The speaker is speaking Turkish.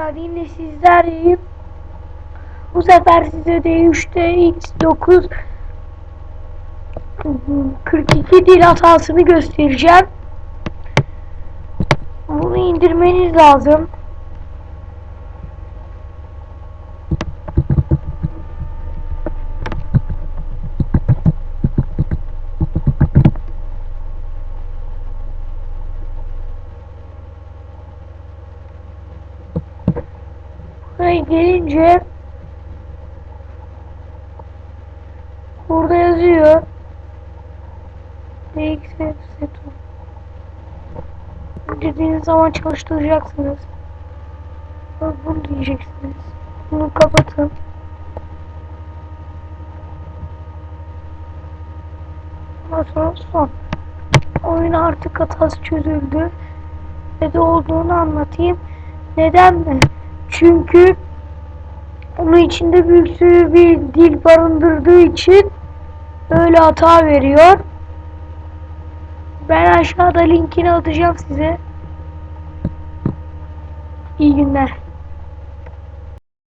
Arkadaşlar yine sizlerleyim. Bu sefer size D3'te X9 42 dil hatasını göstereceğim. Bunu indirmeniz lazım. Buraya gelince burada yazıyor. DXF setu. Dediğiniz zaman çalıştıracaksınız. Bunu diyeceksiniz. Bunu kapatın. Ondan sonra son. Oyun artık hatası çözüldü. Ne de olduğunu anlatayım. Neden mi? Çünkü onun içinde büyük bir dil barındırdığı için öyle hata veriyor. Ben aşağıda linkini atacağım size. İyi günler.